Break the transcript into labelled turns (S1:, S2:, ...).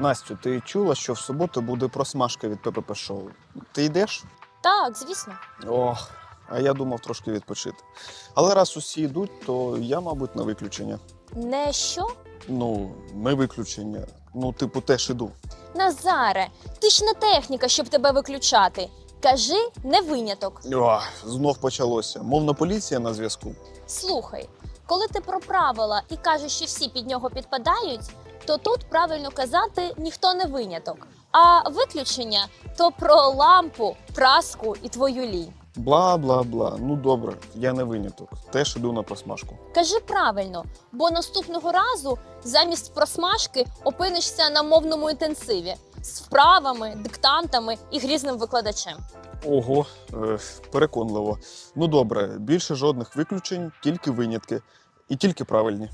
S1: Настю, ти чула, що в суботу буде просмажка від ППП шоу? Ти йдеш?
S2: Так, звісно.
S1: Ох, а я думав трошки відпочити. Але раз усі йдуть, то я, мабуть, на виключення.
S2: Не що?
S1: Ну, не виключення. Ну, типу, теж іду.
S2: Назаре, ти ж не техніка, щоб тебе виключати. Кажи, не виняток.
S1: Ох, знов почалося. Мовна поліція на зв'язку.
S2: Слухай, коли ти про правила і кажеш, що всі під нього підпадають, то тут правильно казати ніхто не виняток. А виключення то про лампу, праску і твою лінь.
S1: Бла бла бла. Ну добре, я не виняток. Теж іду на просмажку.
S2: Кажи правильно, бо наступного разу замість просмажки опинишся на мовному інтенсиві з вправами, диктантами і грізним викладачем.
S1: Ого, е, переконливо. Ну добре, більше жодних виключень, тільки винятки. І тільки правильні.